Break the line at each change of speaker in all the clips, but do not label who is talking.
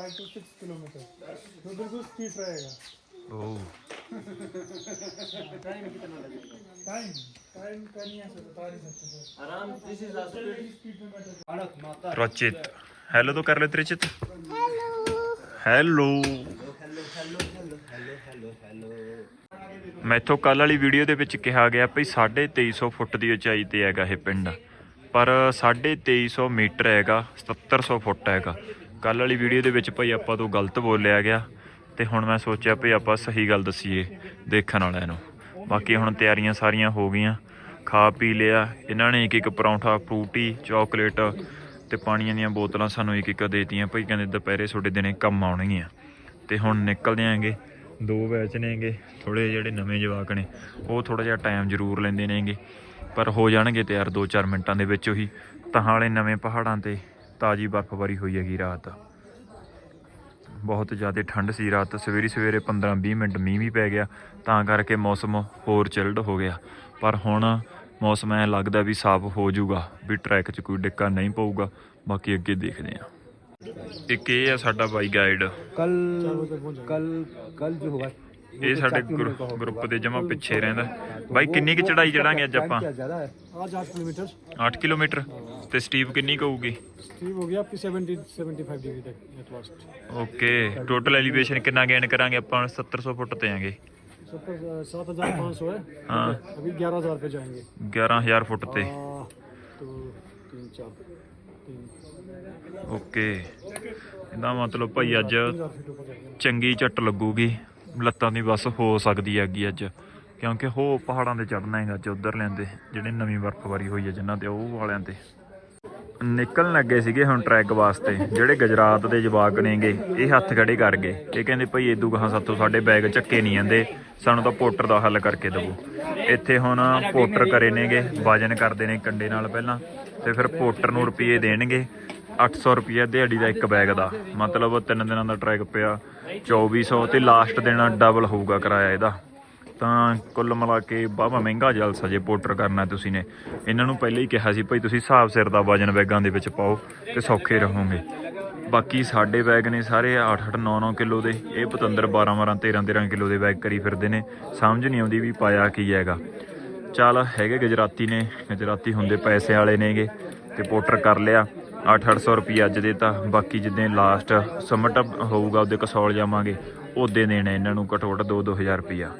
Five to six kilometre तो बिल्कुल speed रहेगा
ਓ
टाइम टाइम का नहीं ऐसे बता नहीं सकते सर
आराम दिस इज
स्पीड में बैठे
ਰਚਿਤ ਹੈਲੋ ਤੋਂ ਕਰ ਲੈ ਤ੍ਰਿਚਿਤ ਹੈਲੋ ਮੈਥੋਂ ਕੱਲ ਵਾਲੀ ਵੀਡੀਓ ਦੇ ਵਿੱਚ ਕਿਹਾ ਗਿਆ ਭਈ 2350 ਫੁੱਟ ਦੀ ਉਚਾਈ ਤੇ ਹੈਗਾ ਇਹ ਪਿੰਡ ਪਰ 2350 ਮੀਟਰ ਹੈਗਾ 7700 ਫੁੱਟ ਹੈਗਾ ਕੱਲ ਵਾਲੀ ਵੀਡੀਓ ਦੇ ਵਿੱਚ ਭਾਈ ਆਪਾਂ ਤੋਂ ਗਲਤ ਬੋਲਿਆ ਗਿਆ ਤੇ ਹੁਣ ਮੈਂ ਸੋਚਿਆ ਭਈ ਆਪਾਂ ਸਹੀ ਗੱਲ ਦਸੀਏ ਦੇਖਣ ਵਾਲਿਆਂ ਨੂੰ। ਬਾਕੀ ਹੁਣ ਤਿਆਰੀਆਂ ਸਾਰੀਆਂ ਹੋ ਗਈਆਂ। ਖਾ ਪੀ ਲਿਆ। ਇਹਨਾਂ ਨੇ ਇੱਕ ਇੱਕ ਪਰੌਂਠਾ, ਫਰੂਟੀ, ਚਾਕਲੇਟ ਤੇ ਪਾਣੀਆਂ ਦੀਆਂ ਬੋਤਲਾਂ ਸਾਨੂੰ ਇੱਕ ਇੱਕ ਦੇਤੀਆਂ। ਭਈ ਕਹਿੰਦੇ ਦੁਪਹਿਰੇ ਤੁਹਾਡੇ ਦਿਨੇ ਕੰਮ ਆਉਣਗੀਆਂ। ਤੇ ਹੁਣ ਨਿਕਲਦੇ ਆਂਗੇ। ਦੋ ਬੈਚ ਨੇਗੇ। ਥੋੜੇ ਜਿਹੜੇ ਨਵੇਂ ਜਵਾਕ ਨੇ, ਉਹ ਥੋੜਾ ਜਿਹਾ ਟਾਈਮ ਜ਼ਰੂਰ ਲੈਂਦੇ ਨੇਗੇ। ਪਰ ਹੋ ਜਾਣਗੇ ਤਿਆਰ 2-4 ਮਿੰਟਾਂ ਦੇ ਵਿੱਚ ਉਹੀ। ਤਾਂ ਵਾਲੇ ਨਵੇਂ ਪਹਾੜਾਂ ਤੇ ਤਾਜ਼ੀ ਬਰਫ਼ਬਾਰੀ ਹੋਈ ਹੈਗੀ ਰਾਤ। ਬਹੁਤ ਜ਼ਿਆਦਾ ਠੰਡ ਸੀ ਰਾਤ। ਸਵੇਰੇ ਸਵੇਰੇ 15-20 ਮਿੰਟ ਮੀਂਹ ਵੀ ਪੈ ਗਿਆ, ਤਾਂ ਕਰਕੇ ਮੌਸਮ ਹੋਰ ਚਿਲਡ ਹੋ ਗਿਆ। ਪਰ ਹੁਣ ਮੌਸਮ ਐ ਲੱਗਦਾ ਵੀ ਸਾਫ਼ ਹੋ ਜਾਊਗਾ, ਵੀ ਟਰੈਕ 'ਚ ਕੋਈ ਡਿੱਕਾ ਨਹੀਂ ਪਊਗਾ। ਬਾਕੀ ਅੱਗੇ ਦੇਖਦੇ ਆ ਇੱਕ ਇਹ ਆ ਸਾਡਾ ਬਾਈ ਗਾਈਡ
ਕੱਲ ਕੱਲ ਕੱਲ ਜੋ ਹੋਗਾ
ਇਹ ਸਾਡੇ ਗਰੁ- ਗਰੁੱਪ ਦੇ ਜਮਾ ਪਿੱਛੇ ਰਹਿੰਦਾ ਬਾਈ ਕਿੰਨੀ ਕਿ ਚੜਾਈ ਚੜਾਂਗੇ ਅੱਜ ਆਪਾਂ
ज्यादा है
आज आठ किलोमीटर
8 ਕਿਲੋਮੀਟਰ ਤੇ ਸਟੀਪ ਕਿੰਨੀ ਕੁ ਹੋਊਗੀ
स्टीव हो गया आपकी सेवेंटी सेवेंटी फाइव डिग्री तक at last
okay total elevation ਕਿੰਨਾ ਗੇਨ ਕਰਾਂਗੇ ਆਪਾਂ 7700 ਫੁੱਟ ਤੇ ਆਂਗੇ
सत्तर सात हजार पाँच सौ है
ਹਾਂ
अभी ग्यारह हजार पे जाएंगे
11000 ਫੁੱਟ ਤੇ
आ, तो तीन चार तीन
ਓਕੇ ਇਹਦਾ ਮਤਲਬ ਭਾਈ ਅੱਜ
तीन हजार फीट ऊपर जाएंगे
ਚੰਗੀ ਝੱਟ ਲੱਗੂਗੀ ਲੱਤਾਂ ਦੀ ਬਸ ਹੋ ਸਕਦੀ ਹੈਗੀ ਅੱਜ। ਕਿਉਂਕਿ ਹੋ ਪਹਾੜਾਂ ਤੇ ਚੜਨਾ ਹੈਗਾ ਅੱਜ ਉਧਰ ਲੈਂਦੇ ਜਿਹੜੇ ਨਵੀਂ ਬਰਫ਼ਬਾਰੀ ਹੋਈ ਹੈ ਜਿਨ੍ਹਾਂ ਤੇ, ਉਹ ਵਾਲਿਆਂ ਤੇ। ਨਿਕਲਣ ਲੱਗੇ ਸੀਗੇ ਹੁਣ ਟਰੈਕ ਵਾਸਤੇ, ਜਿਹੜੇ ਗੁਜਰਾਤ ਦੇ ਜਵਾਕ ਨੇਗੇ, ਇਹ ਹੱਥ ਖੜੇ ਕਰ ਗਏ। ਇਹ ਕਹਿੰਦੇ ਭਈ ਏਦੂ ਗਾਹਾਂ ਸਾਤੋਂ ਸਾਡੇ ਬੈਗ ਚੱਕੇ ਨਹੀਂ ਜਾਂਦੇ, ਸਾਨੂੰ ਤਾਂ ਪੋਟਰ ਦਾ ਹੱਲ ਕਰਕੇ ਦਿਵੋ। ਇੱਥੇ ਹੁਣ ਪੋਟਰ ਕਰੇ ਨੇਗੇ, ਵਜਨ ਕਰਦੇ ਨੇ ਕੰਡੇ ਨਾਲ ਪਹਿਲਾਂ, ਤੇ ਫਿਰ ਪੋਟਰ ਨੂੰ ਰੁਪਏ ਦੇਣਗੇ 800 ਰੁਪਏ ਦਿਹਾੜੀ ਦਾ ਇੱਕ ਬੈਗ ਦਾ। ਮਤਲਬ ਤਿੰਨ ਦਿਨਾਂ ਦਾ ਟਰੈਕ ਪਿਆ। 2400 ਤੇ ਲਾਸਟ ਦੇਣਾ ਡਬਲ ਹੋਊਗਾ ਕਿਰਾਇਆ ਇਹਦਾ। ਤਾਂ ਕੁੱਲ ਮਿਲਾ ਕੇ ਬਾਵਾ ਮਹਿੰਗਾ ਜਲਸਾ ਜੇ ਪੋਟਰ ਕਰਨਾ ਤੁਸੀਂ ਨੇ। ਇਹਨਾਂ ਨੂੰ ਪਹਿਲਾਂ ਹੀ ਕਿਹਾ ਸੀ, ਭਾਈ ਤੁਸੀਂ ਹਿਸਾਬ ਸਿਰ ਦਾ ਵਜਨ ਬੈਗਾਂ ਦੇ ਵਿੱਚ ਪਾਓ ਤੇ ਸੌਖੇ ਰਹੋਗੇ। ਬਾਕੀ ਸਾਡੇ ਬੈਗ ਨੇ ਸਾਰੇ 8-8 9-9 ਕਿਲੋ ਦੇ। ਇਹ ਪਤੰਦਰ 12-12 13-13 ਕਿਲੋ ਦੇ ਬੈਗ ਕਰੀ ਫਿਰਦੇ ਨੇ। ਸਮਝ ਨਹੀਂ ਆਉਂਦੀ ਵੀ ਪਾਇਆ ਕੀ ਹੈਗਾ। ਚੱਲ ਹੈਗੇ ਗੁਜਰਾਤੀ ਨੇ, ਗੁਜਰਾਤੀ ਹੁੰਦੇ ਪੈਸੇ ਵਾਲੇ ਨੇਗੇ ਤੇ ਪੋਟਰ ਕਰ ਲਿਆ। 8-800 ਰੁਪਏ ਅੱਜ ਦੇ ਤਾਂ, ਬਾਕੀ ਜਿੱਦਾਂ ਲਾਸਟ ਸਮਟ ਹੋਊਗਾ, ਉਹਦੇ ਕਸੌਲ ਜਾਵਾਂਗੇ, ਉਹਦੇ ਦੇਣੇ ਇਹਨਾਂ ਨੂੰ ਘੱਟੋ ਘੱਟ 2-2000 ਰੁਪਿਆ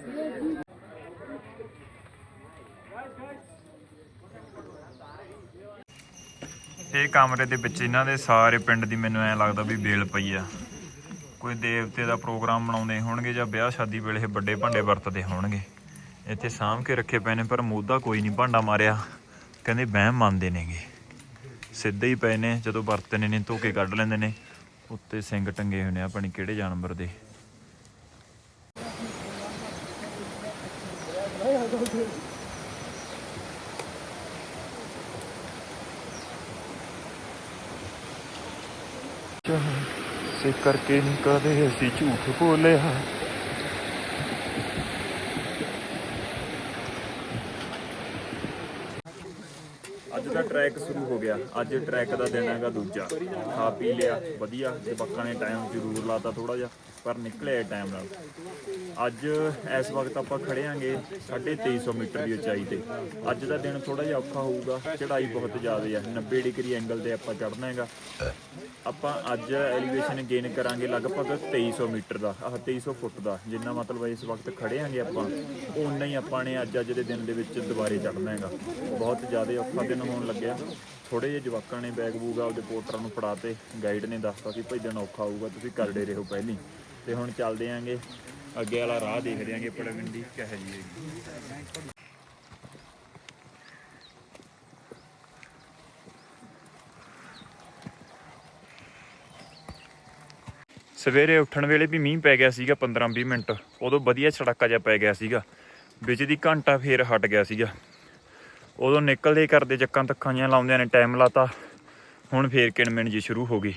ਇਹ ਕਮਰੇ ਦੇ ਵਿੱਚ ਇਹਨਾਂ ਦੇ ਸਾਰੇ ਪਿੰਡ ਦੀ ਮੈਨੂੰ ਐ ਲੱਗਦਾ ਵੀ ਬੇਲ ਪਈ ਆ। ਕੋਈ ਦੇਵਤੇ ਦਾ ਪ੍ਰੋਗਰਾਮ ਬਣਾਉਂਦੇ ਹੋਣਗੇ ਜਾਂ ਵਿਆਹ ਸ਼ਾਦੀ ਵੇਲੇ ਵੱਡੇ ਭਾਂਡੇ ਵਰਤਦੇ ਹੋਣਗੇ। ਇੱਥੇ ਸਾਂਭ ਕੇ ਰੱਖੇ ਪਏ ਨੇ, ਪਰ ਮੋਦਾ ਕੋਈ ਨਹੀਂ ਭਾਂਡਾ ਮਾਰਿਆ। ਕਹਿੰਦੇ ਵਹਿਮ ਮੰਨਦੇ ਨੇਗੇ। ਸਿੱਧੇ ਹੀ ਪਏ ਨੇ, ਜਦੋਂ ਵਰਤਨੇ ਨੇ ਧੋ ਕੇ ਕੱਢ ਲੈਂਦੇ ਨੇ, ਉੱਤੇ ਸਿੰਘ ਟੰਗੇ ਹੋਏ ਨੇ, ਆਪਣੀ ਕਿਹੜੇ ਜਾਨਵਰ ਦੇ। ਸੇ ਕਰਕੇ ਨਹੀਂ ਕਦੇ ਅਸੀਂ ਝੂਠ ਬੋਲਿਆ। ਟਰੈਕ ਸ਼ੁਰੂ ਹੋ ਗਿਆ। ਅੱਜ ਟਰੈਕ ਦਾ ਦਿਨ ਹੈਗਾ ਦੂਜਾ। ਖਾ ਪੀ ਲਿਆ, ਵਧੀਆ। ਤੇ ਬੱਕਾਂ ਨੇ ਟਾਈਮ ਜ਼ਰੂਰ ਲਾਤਾ ਥੋੜਾ ਜਿਹਾ, ਪਰ ਨਿਕਲਿਆ ਟਾਈਮ ਨਾਲ। ਅੱਜ ਇਸ ਵਕਤ ਆਪਾਂ ਖੜੇ ਆਂਗੇ 2350 ਮੀਟਰ ਦੀ ਉਚਾਈ ਤੇ। ਅੱਜ ਦਾ ਦਿਨ ਥੋੜਾ ਜਿਹਾ ਔਖਾ ਹੋਊਗਾ ਚੜਾਈ ਬਹੁਤ ਜ਼ਿਆਦਾ ਹੈ 90 ਡਿਗਰੀ ਐਂਗਲ ਤੇ ਆਪਾਂ ਚੜਨਾ ਹੈਗਾ। ਆਪਾਂ ਅੱਜ ਐਲੀਵੇਸ਼ਨ ਗੇਨ ਕਰਾਂਗੇ ਲਗਭਗ 2300 ਮੀਟਰ ਦਾ, ਆਹ 2300 ਫੁੱਟ ਦਾ। ਜਿੰਨਾ ਮਤਲਬ ਇਸ ਵਕਤ ਖੜੇ ਆਂਗੇ ਆਪਾਂ ਉਨਾ ਹੀ ਆਪਾਂ ਨੇ ਅੱਜ ਅੱਜ ਦੇ ਦਿਨ ਦੇ ਵਿੱਚ ਦੁਬਾਰੇ ਚੜਨਾ ਹੈਗਾ। ਬਹੁਤ ਜ਼ਿਆਦਾ ਔਖਾ ਦਿਨ ਹੋਣ ਲੱਗਿਆ। ਥੋੜੇ ਜਿਹੇ ਜਵਾਕਾਂ ਨੇ ਬੈਗ ਬੂਗ ਆਪਦੇ ਪੋਰਟਰਾਂ ਨੂੰ ਫੜਾਤੇ ਗਾਈਡ ਨੇ ਦੱਸਤਾ ਸੀ ਭਾਈ ਔਖਾ ਹੋਊਗਾ, ਤੁਸੀਂ ਕਰਦੇ ਰਹੋ ਪਹਿਲੀ। ਤੇ ਹੁਣ ਚੱਲਦੇ ਆਂਗੇ, ਅੱਗੇ ਵਾਲਾ ਰਾਹ ਦੇਖਦੇ ਆਂਗੇ ਪੜਵਿੰਡੀ ਕਿਹੋ ਜੀ ਹੈਗੀ। ਸਵੇਰੇ ਉੱਠਣ ਵੇਲੇ ਵੀ ਮੀਂਹ ਪੈ ਗਿਆ ਸੀਗਾ 15-20 ਮਿੰਟ, ਉਦੋਂ ਵਧੀਆ ਛੜਾਕਾ ਜਿਹਾ ਪੈ ਗਿਆ ਸੀਗਾ। ਵਿੱਚ ਦੀ ਘੰਟਾ ਫੇਰ ਹਟ ਗਿਆ ਸੀਗਾ। ਉਦੋਂ ਨਿਕਲਦੇ ਕਰਦੇ ਚੱਕਾਂ ਤੱਕਾਂ ਜਿਹੀਆਂ ਲਾਉਂਦਿਆਂ ਨੇ ਟਾਈਮ ਲਾਤਾ। ਹੁਣ ਫੇਰ ਕਿਣਮਿਣ ਜੀ ਸ਼ੁਰੂ ਹੋ ਗਈ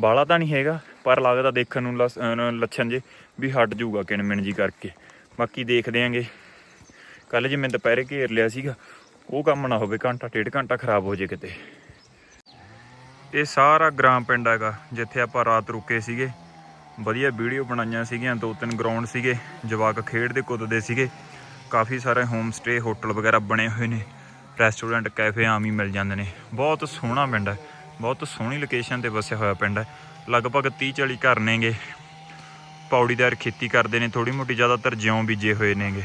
ਬਾਲਾ ਤਾਂ ਨਹੀਂ ਹੈਗਾ, ਪਰ ਲੱਗਦਾ ਦੇਖਣ ਨੂੰ ਲੱਛਣ ਜੇ ਵੀ ਹਟ ਜਾਊਗਾ ਕਿਣਮਿਣ ਜੀ ਕਰਕੇ। ਬਾਕੀ ਦੇਖਦੇ ਆਂਗੇ ਕੱਲ ਜਿਵੇਂ ਦੁਪਹਿਰੇ ਘੇਰ ਲਿਆ ਸੀਗਾ, ਉਹ ਕੰਮ ਨਾ ਹੋਵੇ, ਘੰਟਾ ਡੇਢ ਘੰਟਾ ਖਰਾਬ ਹੋ ਜੇ ਕਿਤੇ। ਇਹ ਸਾਰਾ ਗ੍ਰਾਮ ਪਿੰਡ ਹੈਗਾ, ਜਿੱਥੇ ਆਪਾਂ ਰਾਤ ਰੁਕੇ ਸੀਗੇ। ਵਧੀਆ ਵੀਡੀਓ ਬਣਾਈਆਂ ਸੀਗੀਆਂ, ਦੋ ਤਿੰਨ ਗਰਾਊਂਡ ਸੀਗੇ, ਜਵਾਕ ਖੇਡਦੇ ਕੁੱਦਦੇ ਸੀਗੇ। ਕਾਫੀ ਸਾਰੇ ਹੋਮ ਸਟੇ ਹੋਟਲ ਵਗੈਰਾ ਬਣੇ ਹੋਏ ਨੇ। ਰੈਸਟੋਰੈਂਟ ਕੈਫੇ ਆਮ ਹੀ ਮਿਲ ਜਾਂਦੇ ਨੇ। ਬਹੁਤ ਸੋਹਣਾ ਪਿੰਡ ਹੈ। ਬਹੁਤ ਸੋਹਣੀ ਲੋਕੇਸ਼ਨ ਤੇ ਵਸਿਆ ਹੋਇਆ ਪਿੰਡ ਹੈ। ਲਗਭਗ 30 40 ਘਰ ਨੇਗੇ। ਪੌੜੀਦਾਰ ਖੇਤੀ ਕਰਦੇ ਨੇ। ਥੋੜੀ ਮੋਟੀ ਜ਼ਿਆਦਾਤਰ ਜਿਉਂ ਬੀਜੇ ਹੋਏ ਨੇਗੇ।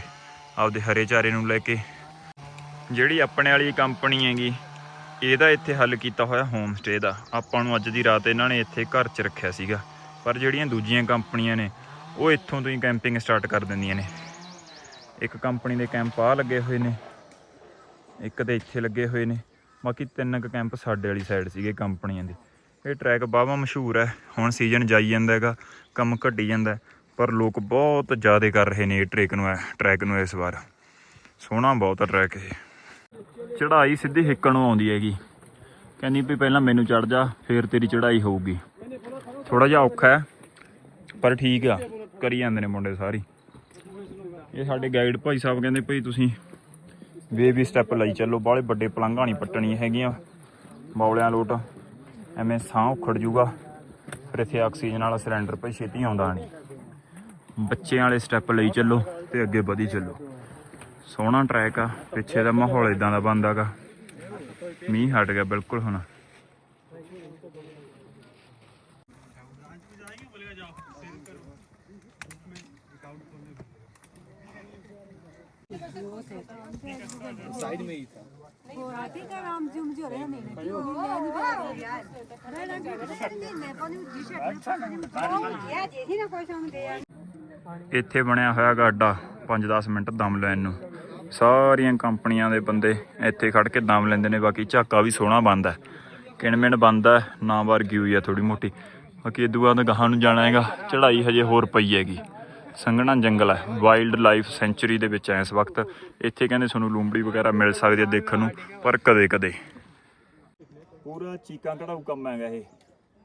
ਆਪਦੇ ਹਰੇ ਚਾਰੇ ਨੂੰ ਲੈ ਕੇ। ਜਿਹੜੀ ਆਪਣੇ ਵਾਲੀ ਕੰਪਨੀ ਹੈਗੀ, ਇਹਦਾ ਇੱਥੇ ਹੱਲ ਕੀਤਾ ਹੋਇਆ ਹੋਮ ਸਟੇ ਦਾ। ਆਪਾਂ ਨੂੰ ਅੱਜ ਦੀ ਰਾਤ ਇਹਨਾਂ ਨੇ ਇੱਥੇ ਘਰ 'ਚ ਰੱਖਿਆ ਸੀਗਾ। ਪਰ ਜਿਹੜੀਆਂ ਦੂਜੀਆਂ ਕੰਪਨੀਆਂ ਨੇ, ਉਹ ਇੱਥੋਂ ਤੋਂ ਹੀ ਕੈਂਪਿੰਗ ਸਟਾਰਟ ਕਰ ਦਿੰਦੀਆਂ ਨੇ। ਇੱਕ ਕੰਪਨੀ ਦੇ ਕੈਂਪ ਆ ਲੱਗੇ ਹੋਏ ਨੇ। ਇੱਕ ਤੇ ਇੱਥੇ ਲੱਗੇ ਹੋਏ ਨੇ। ਬਾਕੀ ਤਿੰਨ ਕੁ ਕੈਂਪ ਸਾਡੇ ਵਾਲੀ ਸਾਈਡ ਸੀਗੇ ਕੰਪਨੀਆਂ ਦੇ। ਇਹ ਟਰੈਕ ਬਾਵਾ ਮਸ਼ਹੂਰ ਹੈ। ਹੁਣ ਸੀਜ਼ਨ ਜਾਈ ਜਾਂਦਾ ਹੈਗਾ, ਕੰਮ ਘਟੀ ਜਾਂਦਾ ਪਰ ਲੋਕ ਬਹੁਤ ਜ਼ਿਆਦਾ ਕਰ ਰਹੇ ਨੇ ਇਹ ਟਰੈਕ ਨੂੰ ਟਰੈਕ ਨੂੰ ਇਸ ਵਾਰ। ਸੋਹਣਾ ਬਹੁਤ ਹੈ ਟਰੈਕ ਇਹ। ਚੜਾਈ ਸਿੱਧੀ ਹਿੱਕਣ ਨੂੰ ਆਉਂਦੀ ਹੈਗੀ। ਕਹਿੰਦੀ ਵੀ ਪਹਿਲਾਂ ਮੈਨੂੰ ਚੜ ਜਾ, ਫੇਰ ਤੇਰੀ ਚੜਾਈ ਹੋਊਗੀ। ਥੋੜਾ ਜਿਹਾ ਔਖਾ ਹੈ, ਪਰ ਠੀਕ ਆ। ਕਰੀ ਜਾਂਦੇ ਨੇ ਮੁੰਡੇ ਸਾਰੀ। ਇਹ ਸਾਡੇ ਗਾਈਡ ਭਾਈ ਸਾਹਿਬ ਕਹਿੰਦੇ ਭਾਈ ਤੁਸੀਂ ਬੇਬੀ ਸਟੈਪ ਲਈ ਚੱਲੋ, ਬਾਹਲੇ ਵੱਡੇ ਪਲੰਘਾਂ ਨਹੀਂ ਪੱਟਣੀਆਂ ਹੈਗੀਆਂ। ਬੌਲਿਆਂ ਲੋਟ, ਐਵੇਂ ਸਾਹ ਉਖੜ ਜੂਗਾ। ਫਿਰ ਇੱਥੇ ਆਕਸੀਜਨ ਵਾਲਾ ਸਿਲੰਡਰ ਭਾਈ ਛੇਤੀ ਆਉਂਦਾ ਨਹੀਂ। ਬੱਚਿਆਂ ਵਾਲੇ ਸਟੈਪ ਲਈ ਚੱਲੋ ਤੇ ਅੱਗੇ ਵਧੀ ਚੱਲੋ। ਸੋਹਣਾ ਟਰੈਕ ਆ, ਪਿੱਛੇ ਦਾ ਮਾਹੌਲ ਇਦਾਂ ਦਾ ਬੰਦਾਗਾ ਮੀਂਹ ਹਟ ਗਿਆ ਬਿਲਕੁਲ ਹੁਣ।
साइड में ही था
ਹਾਥੀ ਦਾ ਨਾਮ ਜੁਮ ਜੋ ਰਿਹਾ ਨਹੀਂ ਕਿਉਂ ਲੈ ਨਹੀਂ ਗਿਆ ਮੈਂ ਨਾ ਜੀ ਮੈਂ ਪਾਣੀ ਟੀ-ਸ਼ਰਟ ਇਹ ਜੇ ਨਾ ਕੋਈ ਸਮਝਦੇ ਆ
ਇੱਥੇ ਬਣਿਆ ਹੋਇਆ ਗਾ ਅੱਡਾ 5-10 ਮਿੰਟ ਦਮ ਲੈਣ ਨੂੰ ਸਾਰੀਆਂ ਕੰਪਨੀਆਂ ਦੇ ਬੰਦੇ ਇੱਥੇ ਖੜ ਕੇ ਦਮ ਲੈਂਦੇ ਨੇ ਬਾਕੀ ਝਾਕਾ ਵੀ ਸੋਹਣਾ ਬੰਦਾ ਕਿਣਮਿਣ ਬੰਦਾ ਨਾ ਵਰਗੀ ਹੋਈ ਆ ਥੋੜੀ ਮੋਟੀ ਬਾਕੀ ਇਦੋਂ ਬਾਅਦ ਗਾਹਾਂ ਨੂੰ ਜਾਣਾ ਹੈਗਾ ਚੜ੍ਹਾਈ ਹਜੇ ਹੋਰ ਪਈ ਹੈਗੀ ਸੰਘਣਾ ਜੰਗਲ ਹੈ। ਵਾਈਲਡ ਲਾਈਫ ਸੈਂਚੁਰੀ ਦੇ ਵਿੱਚ ਐ ਇਸ ਵਕਤ ਇੱਥੇ ਕਹਿੰਦੇ ਤੁਹਾਨੂੰ ਲੂੰਬੜੀ ਵਗੈਰਾ ਮਿਲ ਸਕਦੀ ਹੈ ਦੇਖਣ ਨੂੰ, ਪਰ ਕਦੇ ਕਦੇ। ਪੂਰਾ ਚੀਕਾਂ ਕਢਾਊ ਕੰਮ ਹੈਗਾ ਇਹ।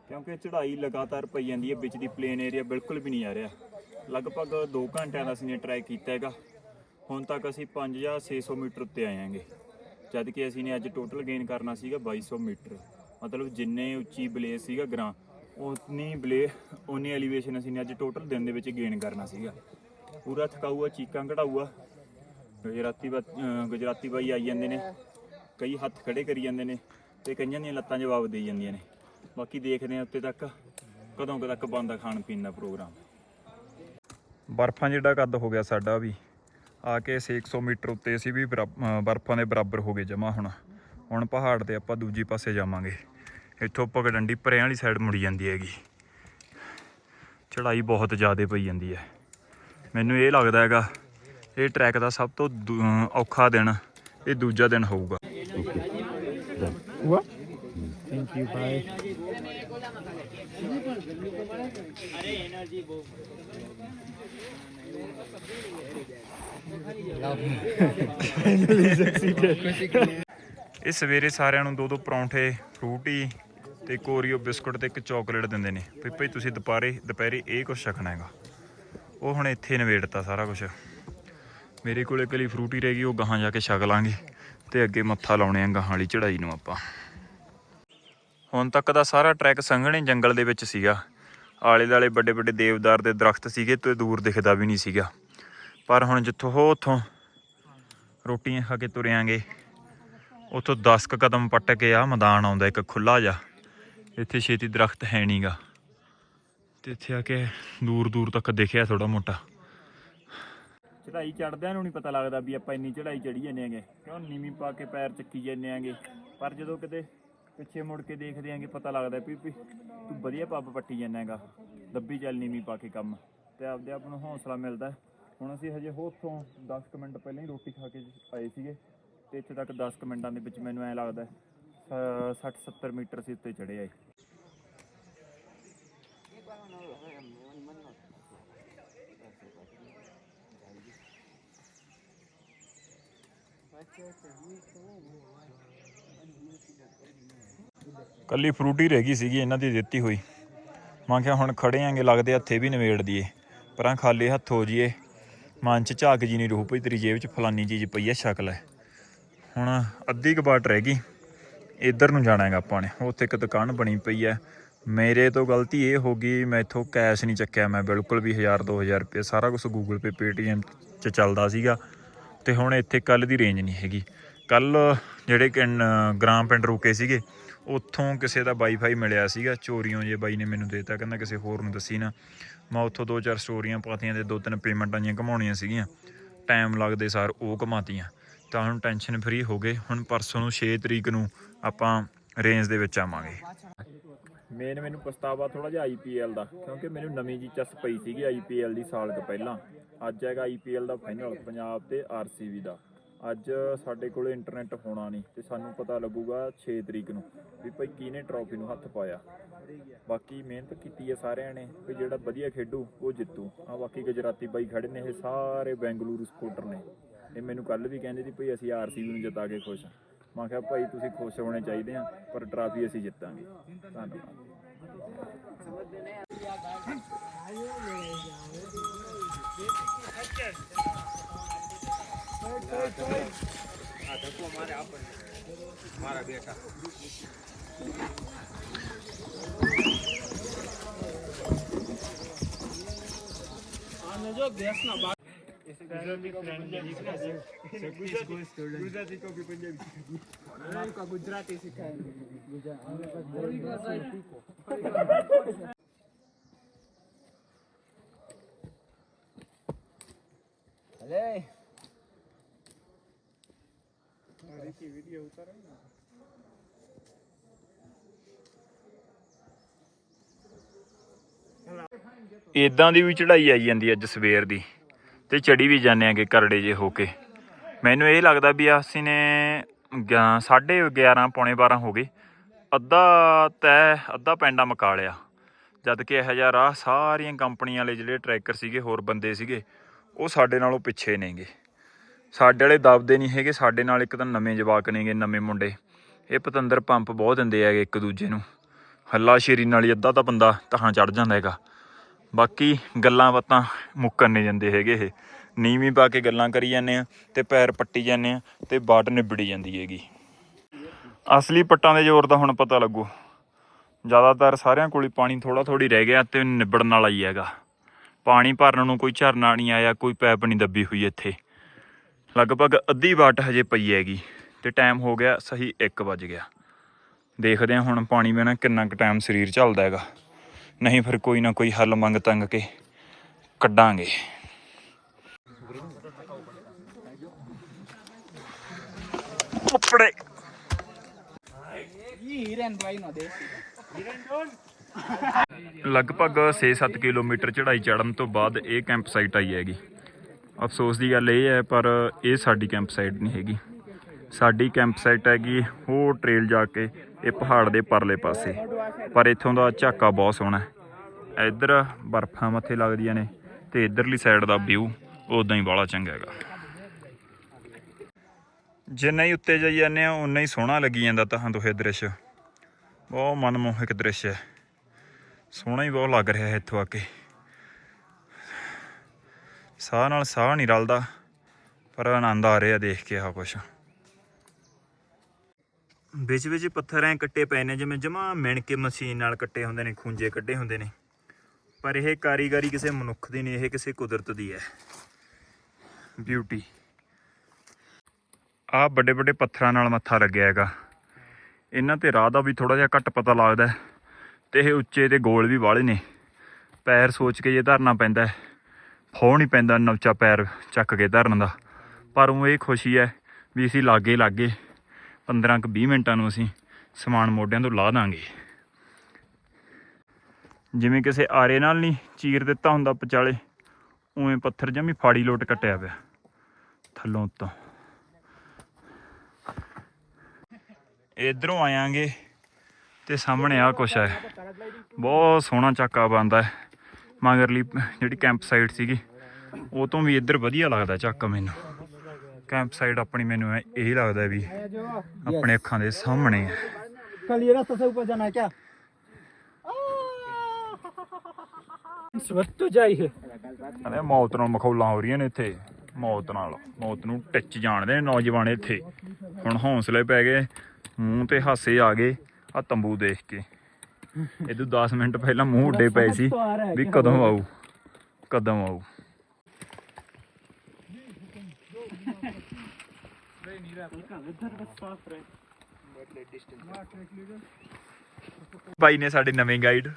ਕਿਉਂਕਿ ਚੜ੍ਹਾਈ ਲਗਾਤਾਰ ਪਈ ਜਾਂਦੀ ਹੈ, ਵਿੱਚ ਦੀ ਪਲੇਨ ਏਰੀਆ ਬਿਲਕੁਲ ਵੀ ਨਹੀਂ ਆ ਰਿਹਾ। ਲਗਭਗ 2 ਘੰਟਿਆਂ ਦਾ ਅਸੀਂ ਨੇ ਟਰਾਈ ਕੀਤਾ ਹੈਗਾ। ਹੁਣ ਤੱਕ ਅਸੀਂ 5 ਜਾਂ 600 ਮੀਟਰ ਉੱਤੇ ਆਏ ਹਾਂਗੇ। ਜਦ ਕਿ ਅਸੀਂ ਨੇ ਅੱਜ ਟੋਟਲ ਗੇਨ ਕਰਨਾ ਸੀਗਾ 2200 ਮੀਟਰ। ਮਤਲਬ ਜਿੰਨੇ ਉੱਚੀ ਬਲੇਸ ਸੀਗਾ ਗ੍ਰਾਂ ਉਨੀ ਬਲੇ ਉਨੀ ਐਲੀਵੇਸ਼ਨ ਅਸੀਂ ਨੇ ਅੱਜ ਟੋਟਲ ਦਿਨ ਦੇ ਵਿੱਚ ਗੇਨ ਕਰਨਾ ਸੀਗਾ। ਪੂਰਾ ਥਕਾਊ ਚੀਕਾਂ ਕਢਾਊ ਗੁਜਰਾਤੀ ਬਾ- ਗੁਜਰਾਤੀ ਬਾਈ ਆਈ ਜਾਂਦੇ ਨੇ। ਕਈ ਹੱਥ ਖੜੇ ਕਰੀ ਜਾਂਦੇ ਨੇ ਤੇ ਕਈਆਂ ਦੀਆਂ ਲੱਤਾਂ ਜਵਾਬ ਦੇਈ ਜਾਂਦੀਆਂ ਨੇ। ਬਾਕੀ ਦੇਖਦੇ ਆ ਉੱਤੇ ਤੱਕ ਕਦੋਂ ਕੁ ਤੱਕ ਬੰਦਾ ਖਾਣ ਪੀਣ ਦਾ ਪ੍ਰੋਗਰਾਮ। ਬਰਫਾਂ ਜਿਹੜਾ ਕੱਦ ਹੋ ਗਿਆ ਸਾਡਾ ਵੀ। ਆ ਕੇ 600 ਮੀਟਰ ਉੱਤੇ ਅਸੀਂ ਵੀ ਬਰਾ- ਬਰਫਾਂ ਦੇ ਬਰਾਬਰ ਹੋ ਗਏ ਜਮਾ ਹੁਣ। ਹੁਣ ਪਹਾੜ ਤੇ ਆਪਾਂ ਦੂਜੀ ਪਾਸੇ ਜਾਵਾਂਗੇ। ਇੱਥੋਂ ਪਗਡੰਡੀ ਪਰਿਆਂ ਵਾਲੀ ਸਾਈਡ ਮੁੜੀ ਜਾਂਦੀ ਹੈਗੀ। ਚੜਾਈ ਬਹੁਤ ਜ਼ਿਆਦਾ ਪਈ ਜਾਂਦੀ ਹੈ। ਮੈਨੂੰ ਇਹ ਲੱਗਦਾ ਹੈਗਾ ਇਹ ਟਰੈਕ ਦਾ ਸਭ ਤੋਂ ਔਖਾ ਦਿਨ ਇਹ ਦੂਜਾ ਦਿਨ ਹੋਊਗਾ। ਇਹ ਸਵੇਰੇ ਸਾਰਿਆਂ ਨੂੰ ਦੋ ਦੋ ਪਰੌਂਠੇ ਫਰੂਟੀ ਤੇ ਓਰੀਓ ਬਿਸਕੁਟ ਤੇ ਇੱਕ ਚਾਕਲੇਟ ਦਿੰਦੇ ਨੇ। ਵੀ ਭਾਈ ਤੁਸੀਂ ਦੁਪਹਿਰੇ ਦੁਪਹਿਰੇ ਇਹ ਕੁਝ ਛਕਣਾ ਹੈਗਾ। ਉਹ ਹੁਣ ਇੱਥੇ ਨਵੇੜਤਾ ਸਾਰਾ ਕੁਝ ਮੇਰੇ ਕੋਲੇ ਇਕੱਲੀ ਫਰੂਟੀ ਰਹਿ ਗਈ, ਉਹ ਗਾਹਾਂ ਜਾ ਕੇ ਛਕ ਲਾਂਗੇ ਤੇ ਅੱਗੇ ਮੱਥਾ ਲਾਉਣੇ ਆ ਗਾਹਾਂ ਵਾਲੀ ਚੜਾਈ ਨੂੰ ਆਪਾਂ। ਹੁਣ ਤੱਕ ਦਾ ਸਾਰਾ ਟਰੈਕ ਸੰਘਣੇ ਜੰਗਲ ਦੇ ਵਿੱਚ ਸੀਗਾ। ਆਲੇ ਦਾਲੇ ਵੱਡੇ ਵੱਡੇ ਦੇਵਦਾਰ ਦੇ ਦਰਖਤ ਸੀਗੇ ਤੇ ਦੂਰ ਦਿਖਦਾ ਵੀ ਨਹੀਂ ਸੀਗਾ। ਪਰ ਹੁਣ ਜਿੱਥੋਂ ਹੋ, ਉੱਥੋਂ ਰੋਟੀਆਂ ਖਾ ਕੇ ਤੁਰਿਆਂਗੇ ਉੱਥੋਂ 10 ਕੁ ਕਦਮ ਪੱਟ ਕੇ ਆ ਮੈਦਾਨ ਆਉਂਦਾ, ਇੱਕ ਖੁੱਲਾ ਜਿਹਾ। ਇੱਥੇ ਛੇਤੀ ਦਰਖਤ ਹੈ ਨਹੀਂਗਾ। ਤੇ ਇੱਥੇ ਆ ਕੇ ਦੂਰ ਦੂਰ ਤੱਕ ਦੇਖਿਆ ਥੋੜਾ ਮੋਟਾ। ਚੜਾਈ ਚੜਦਿਆਂ ਨੂੰ ਨਹੀਂ ਪਤਾ ਲੱਗਦਾ ਵੀ ਆਪਾਂ ਇੰਨੀ ਚੜਾਈ ਚੜੀ ਜਾਂਦੇ ਆਂਗੇ ਕਿਉਂ ਨੀਵੀਂ ਪਾ ਕੇ ਪੈਰ ਚੱਕੀ ਜਾਂਦੇ ਆਂਗੇ ਪਰ ਜਦੋਂ ਕਿਤੇ ਪਿੱਛੇ ਮੁੜ ਕੇ ਦੇਖਦੇ ਆਂਗੇ ਪਤਾ ਲੱਗਦਾ ਵੀ ਵੀ ਤੂੰ ਵਧੀਆ ਪੱਬ ਪੱਟੀ ਜਾਂਦਾ ਹੈਗਾ। ਦੱਬੀ ਚੱਲ ਨੀਵੀਂ ਪਾ ਕੇ ਕੰਮ। ਤੇ ਆਪਦੇ ਆਪ ਨੂੰ ਹੌਸਲਾ ਮਿਲਦਾ। ਹੁਣ ਅਸੀਂ ਹਜੇ ਹੋ ਉੱਥੋਂ 10 ਕੁ ਮਿੰਟ ਪਹਿਲਾਂ ਹੀ ਰੋਟੀ ਖਾ ਕੇ ਆਏ ਸੀਗੇ। ਤੇ ਇੱਥੇ ਤੱਕ 10 ਕੁ ਮਿੰਟਾਂ ਦੇ ਵਿੱਚ ਮੈਨੂੰ ਐ ਲੱਗਦਾ 60 70 ਮੀਟਰ ਸੀ ਉੱਤੇ ਚੜੇ ਆਏ। ਕੱਲੀ ਫਰੂਟੀ ਰਹਿ ਗਈ ਸੀਗੀ, ਇਹਨਾਂ ਦੀ ਦਿੱਤੀ ਹੋਈ। ਮੈਂ ਕਿਹਾ ਹੁਣ ਖੜੇ ਆਂਗੇ, ਲੱਗਦੇ ਹੱਥੇ ਵੀ ਨਵੇੜ ਦਈਏ। ਪਰਾਂ ਖਾਲੀ ਹੱਥ ਜੀਏ। ਮਨ ਚ ਝਾਕ ਜੀ ਨਹੀਂ ਰਹੂ ਪਈ, ਤੇਰੀ ਜੇਬ ਚ ਫਲਾਨੀ ਚੀਜ਼ ਪਈ ਐ, ਸ਼ਕਲ ਐ। ਹੁਣ ਅੱਧੀ ਕਬਾਟ ਰਹਿ ਗਈ। ਇੱਧਰ ਨੂੰ ਜਾਣਾ ਹੈਗਾ ਆਪਾਂ ਨੇ। ਉੱਥੇ ਇੱਕ ਦੁਕਾਨ ਬਣੀ ਪਈ ਹੈ ਮੇਰੇ ਤੋਂ ਗਲਤੀ ਇਹ ਹੋ ਗਈ, ਮੈਥੋਂ ਕੈਸ਼ ਨਹੀਂ ਚੱਕਿਆ ਮੈਂ, ਬਿਲਕੁਲ ਵੀ 1000 2000 ਰੁਪਏ ਸਾਰਾ ਕੁਝ ਗੂਗਲ ਪੇ ਪੇਟੀਐਮ 'ਚ ਚੱਲਦਾ ਸੀਗਾ। ਤੇ ਹੁਣ ਇੱਥੇ ਕੱਲ ਦੀ ਰੇਂਜ ਨਹੀਂ ਹੈਗੀ। ਕੱਲ ਜਿਹੜੇ ਕਿ ਗ੍ਰਾਮ ਪਿੰਡ ਰੁਕੇ ਸੀਗੇ, ਉੱਥੋਂ ਕਿਸੇ ਦਾ ਵਾਈਫਾਈ ਮਿਲਿਆ ਸੀਗਾ। ਚੋਰੀਆਂ ਜੇ ਬਾਈ ਨੇ ਮੈਨੂੰ ਦੇਤਾ, ਕਹਿੰਦਾ ਕਿਸੇ ਹੋਰ ਨੂੰ ਦੱਸੀ ਨਾ। ਮੈਂ ਉੱਥੋਂ ਦੋ ਚਾਰ ਸਟੋਰੀਆਂ ਪਾਤੀਆਂ ਤੇ ਦੋ ਤਿੰਨ ਪੇਮੈਂਟਾਂ ਜੀਆਂ ਘਮਾਉਣੀਆਂ ਸੀਗੀਆਂ। ਟਾਈਮ ਲੱਗਦੇ ਸਾਰ ਉਹ ਘਮਾਤੀਆਂ ਤਾਂ ਹੁਣ ਟੈਨਸ਼ਨ ਫਰੀ ਹੋ ਗਏ। ਹੁਣ ਪਰਸੋਂ ਨੂੰ 6 ਤਰੀਕ ਨੂੰ ਆਪਾਂ ਰੇਂਜ ਦੇ ਵਿੱਚ ਆਵਾਂਗੇ। ਮੇਨ ਮੈਨੂੰ ਪਛਤਾਵਾ ਥੋੜਾ ਜਿਹਾ ਆਈਪੀਐਲ ਦਾ, ਕਿਉਂਕਿ ਮੈਨੂੰ ਨਵੀਂ ਜੀ ਚਸ ਪਈ ਸੀਗੀ ਆਈਪੀਐਲ ਦੀ ਸਾਲ ਕੁ ਪਹਿਲਾਂ। ਅੱਜ ਹੈਗਾ ਆਈਪੀਐਲ ਦਾ ਫਾਈਨਲ ਪੰਜਾਬ ਤੇ ਆਰਸੀਬੀ ਦਾ। ਅੱਜ ਸਾਡੇ ਕੋਲੇ ਇੰਟਰਨੈਟ ਹੋਣਾ ਨਹੀਂ ਤੇ ਸਾਨੂੰ ਪਤਾ ਲੱਗੂਗਾ 6 ਤਰੀਕ ਨੂੰ ਵੀ ਭਾਈ ਕਿਹਨੇ ਟਰੋਫੀ ਨੂੰ ਹੱਥ ਪਾਇਆ। ਬਾਕੀ ਮਿਹਨਤ ਕੀਤੀ ਹੈ ਸਾਰਿਆਂ ਨੇ ਵੀ ਜਿਹੜਾ ਵਧੀਆ ਖੇਡੂ, ਉਹ ਜਿੱਤੂ। ਆ ਬਾਕੀ ਗੁਜਰਾਤੀ ਬਾਈ ਖੜੇ ਨੇ, ਇਹ ਸਾਰੇ ਬੈਂਗਲੁਰੂ ਸਪੋਰਟਰ ਨੇ। ਇਹ ਮੈਨੂੰ ਕੱਲ ਵੀ ਕਹਿੰਦੇ ਸੀ, ਭਈ ਅਸੀਂ ਆਰਸੀਬੀ ਨੂੰ ਜਿਤਾ ਕੇ ਖੁਸ਼ ਮੈਂ ਕਿਹਾ, ਭਾਈ ਤੁਸੀਂ ਖੁਸ਼ ਹੋਣੇ ਚਾਹੀਦੇ ਆ, ਪਰ ਟਰਾਫੀ ਅਸੀਂ ਜਿੱਤਾਂਗੇ। ਧੰਨਵਾਦ।
મારા જો ગેસના બાર ગુજરાતી કોપી પંજાબી ગુજરાતી શીખાય
ਇਦਾਂ ਦੀ ਵੀ ਚੜਾਈ ਆਈ ਜਾਂਦੀ ਅੱਜ ਸਵੇਰ ਦੀ, ਤੇ ਚੜੀ ਵੀ ਜਾਂਦੇ ਆਂਗੇ ਕਰੜੇ ਜੇ ਹੋ ਕੇ। ਮੈਨੂੰ ਇਹ ਲੱਗਦਾ ਵੀ ਅਸੀਂ ਨੇ ਗਿਆ- ਸਾਢੇ 11 ਪੌਣੇ 12 ਹੋ ਗਏ। ਅੱਧਾ ਤੈ ਅੱਧਾ ਪੈਂਡਾ ਮਕਾ ਲਿਆ ਜਦ ਕਿ ਇਹ ਜਿਹਾ ਰਾਹ ਸਾਰੀਆਂ ਕੰਪਨੀਆਂ ਵਾਲੇ ਜਿਹੜੇ ਟਰੈਕਰ ਸੀਗੇ, ਹੋਰ ਬੰਦੇ ਸੀਗੇ ਉਹ ਸਾਡੇ ਨਾਲੋਂ ਪਿੱਛੇ ਨੇਗੇ। ਸਾਡੇ ਵਾਲੇ ਦਬਦੇ ਨਹੀਂ ਹੈਗੇ, ਸਾਡੇ ਨਾਲ ਇੱਕ ਤਾਂ ਨਵੇਂ ਜਵਾਕ ਨੇਗੇ, ਨਵੇਂ ਮੁੰਡੇ। ਇਹ ਪਤੰਦਰ ਪੰਪ ਬਹੁਤ ਦਿੰਦੇ ਹੈਗੇ ਇੱਕ ਦੂਜੇ ਨੂੰ। ਹੱਲਾ ਸ਼ੇਰੀ ਨਾਲ ਹੀ ਅੱਧਾ ਤਾਂ ਬੰਦਾ ਤਹਾਂ ਚੜ ਜਾਂਦਾ ਹੈਗਾ। ਬਾਕੀ ਗੱਲਾਂ ਬਾਤਾਂ ਮੁੱਕਣ ਨਹੀਂ ਜਾਂਦੇ ਹੈਗੇ ਇਹ। ਨੀਵੀਂ ਪਾ ਕੇ ਗੱਲਾਂ ਕਰੀ ਜਾਂਦੇ ਆ ਤੇ ਪੈਰ ਪੱਟੀ ਜਾਂਦੇ ਆ ਤੇ ਬਾਟ ਨਿਬੜੀ ਜਾਂਦੀ ਹੈਗੀ। ਅਸਲੀ ਪੱਟਾਂ ਦੇ ਜ਼ੋਰ ਦਾ ਹੁਣ ਪਤਾ ਲੱਗੂ। ਜ਼ਿਆਦਾਤਰ ਸਾਰਿਆਂ ਕੋਲ ਹੀ ਪਾਣੀ ਥੋੜਾ ਥੋੜੀ ਰਹਿ ਗਿਆ ਤੇ ਨਿਬੜਨ ਵਾਲਾ ਹੀ ਹੈਗਾ। ਪਾਣੀ ਭਰਨ ਨੂੰ ਕੋਈ ਝਰਨਾ ਨਹੀਂ ਆਇਆ ਕੋਈ ਪੈਪ ਨਹੀਂ ਦੱਬੀ ਹੋਈ ਇੱਥੇ। ਲਗਭਗ ਅੱਧੀ ਵਾਟ ਹਜੇ ਪਈ ਹੈਗੀ ਤੇ ਟਾਈਮ ਹੋ ਗਿਆ ਸਹੀ 1 ਵਜ ਗਿਆ। ਦੇਖਦੇ ਹਾਂ ਹੁਣ ਪਾਣੀ ਬਿਨਾਂ ਕਿੰਨਾ ਕੁ ਟਾਈਮ ਸਰੀਰ ਚੱਲਦਾ ਹੈਗਾ। ਨਹੀਂ ਫਿਰ ਕੋਈ ਨਾ ਕੋਈ ਹੱਲ ਮੰਗ ਤੰਗ ਕੇ ਕੱਢਾਂਗੇ। ਉੱਪੜੇ ਲਗਭਗ 6-7 ਕਿਲੋਮੀਟਰ ਚੜ੍ਹਾਈ ਚੜਨ ਤੋਂ ਬਾਅਦ ਇਹ ਕੈਂਪ ਸਾਈਟ ਆਈ ਹੈਗੀ। ਅਫਸੋਸ ਦੀ ਗੱਲ ਇਹ ਹੈ, ਪਰ ਇਹ ਸਾਡੀ ਕੈਂਪ ਸਾਈਟ ਨਹੀਂ ਹੈਗੀ। ਸਾਡੀ ਕੈਂਪ ਸਾਈਟ ਹੈਗੀ ਉਹ ਟ੍ਰੇਲ ਜਾ ਕੇ ਇਹ ਪਹਾੜ ਦੇ ਪਰਲੇ ਪਾਸੇ। ਪਰ ਇੱਥੋਂ ਦਾ ਝਾਕਾ ਬਹੁਤ ਸੋਹਣਾ ਹੈ। ਇੱਧਰ ਬਰਫਾਂ ਮੱਥੇ ਲੱਗਦੀਆਂ ਨੇ ਤੇ ਇੱਧਰਲੀ ਸਾਈਡ ਦਾ ਵਿਊ ਉਦਾਂ ਹੀ ਬਾਲਾ ਚੰਗਾ ਹੈਗਾ। ਜਿੰਨਾ ਹੀ ਉੱਤੇ ਜਾਈ ਜਾਂਦੇ ਆ ਉਨਾ ਹੀ ਸੋਹਣਾ ਲੱਗੀ ਜਾਂਦਾ ਤਾਂ ਇਹ ਦ੍ਰਿਸ਼। ਬਹੁਤ ਮਨਮੋਹਕ ਦ੍ਰਿਸ਼ ਹੈ। ਸੋਹਣਾ ਹੀ ਬਹੁਤ ਲੱਗ ਰਿਹਾ ਹੈ ਇੱਥੋਂ ਆ ਕੇ। ਸਾਹ ਨਾਲ ਸਾਹ ਨਹੀਂ ਰਲਦਾ, ਪਰ ਆਨੰਦ ਆ ਰਿਹਾ ਦੇਖ ਕੇ ਆ ਕੁਛ। ਵਿੱਚ ਵਿੱਚ ਪੱਥਰ ਐ ਕੱਟੇ ਪਏ ਨੇ, ਜਿਵੇਂ ਜਮਾ ਮਿਣ ਕੇ ਮਸ਼ੀਨ ਨਾਲ ਕੱਟੇ ਹੁੰਦੇ ਨੇ ਖੂੰਜੇ ਕੱਢੇ ਹੁੰਦੇ ਨੇ। ਪਰ ਇਹ ਕਾਰੀਗਰੀ ਕਿਸੇ ਮਨੁੱਖ ਦੀ ਨਹੀਂ, ਇਹ ਕਿਸੇ ਕੁਦਰਤ ਦੀ ਹੈ ਬਿਊਟੀ ਆ ਵੱਡੇ ਵੱਡੇ ਪੱਥਰਾਂ ਨਾਲ ਮੱਥਾ ਲੱਗਿਆ ਹੈਗਾ। ਇਹਨਾਂ ਤੇ ਰਾਹ ਦਾ ਵੀ ਥੋੜਾ ਜਿਹਾ ਘੱਟ ਪਤਾ ਲੱਗਦਾ ਹੈ। ਤੇ ਇਹ ਉੱਚੇ ਤੇ ਗੋਲ ਵੀ ਵਾਲੇ ਨੇ। ਪੈਰ ਸੋਚ ਕੇ ਜੇ ਧਰਨਾ ਪੈਂਦਾ ਫੋ ਨਹੀਂ ਪੈਂਦਾ ਨਵਚਾ ਪੈਰ ਚੱਕ ਕੇ ਧਰਨ ਦਾ। ਪਰ ਉਹ ਇਹ ਖੁਸ਼ੀ ਹੈ ਵੀ ਅਸੀਂ ਲਾਗੇ ਲਾਗੇ 15 ਕੁ 20 ਮਿੰਟਾਂ ਨੂੰ ਅਸੀਂ ਸਮਾਨ ਮੋਢਿਆਂ ਤੋਂ ਲਾ ਦਾਂਗੇ। ਜਿਵੇਂ ਕਿਸੇ ਆਰੇ ਨਾਲ ਨਹੀਂ ਚੀਰ ਦਿੱਤਾ ਹੁੰਦਾ ਪਚਾਲੇ, ਉਵੇਂ ਪੱਥਰ ਜਮੀ ਫਾੜੀ ਲੋਟ ਕੱਟਿਆ ਪਿਆ। ਥੱਲੋਂ ਉੱਤੋਂ। ਇਧਰੋਂ ਆਇਆਂਗੇ ਤੇ ਸਾਹਮਣੇ ਆ ਕੁਛ ਹੈ। ਬਹੁਤ ਸੋਹਣਾ ਚੱਕਾ ਬੰਦਾ ਹੈ। ਮਗਰਲੀ ਜਿਹੜੀ ਕੈਂਪ ਸਾਈਟ ਸੀਗੀ ਉਹ ਤੋਂ ਵੀ ਇੱਧਰ ਵਧੀਆ ਲੱਗਦਾ ਚੱਕਾ ਮੈਨੂੰ। ਕੈਂਪ ਸਾਈਟ ਆਪਣੀ ਮੈਨੂੰ ਇਹ ਲੱਗਦਾ ਵੀ ਆਪਣੇ ਅੱਖਾਂ ਦੇ ਸਾਹਮਣੇ ਹੈ।
ਕੱਲ ਇਹ ਸੇ ਉੱਪਰ ਜਾਣਾ ਕਿਆ? ਸਵਰਤੋ ਜਾਈ ਹੈ।
ਅਰੇ ਮੌਤ ਨਾਲ ਮਖੌਲਾਂ ਹੋ ਰਹੀਆਂ ਨੇ ਇੱਥੇ। ਮੌਤ ਨਾਲ ਮੌਤ ਨੂੰ ਟੱਚ ਜਾਣਦੇ ਨੇ ਨੌਜਵਾਨ ਇੱਥੇ। ਹੁਣ ਹੌਸਲੇ ਪੈ ਗਏ ਮੂੰਹ ਤੇ ਹਾਸੇ ਆ ਗਏ। ਆ ਤੰਬੂ ਦੇਖ ਕੇ। ਇਹਦੋਂ 10 ਮਿੰਟ ਪਹਿਲਾਂ ਮੂੰਹ ਉੱਡੇ ਪਏ ਸੀ ਵੀ ਕਦੋਂ ਆਊ ਕਦੋਂ ਆਊ। ਭਾਈ ਨੇ ਸਾਡੇ ਨਵੇਂ ਗਾਈਡ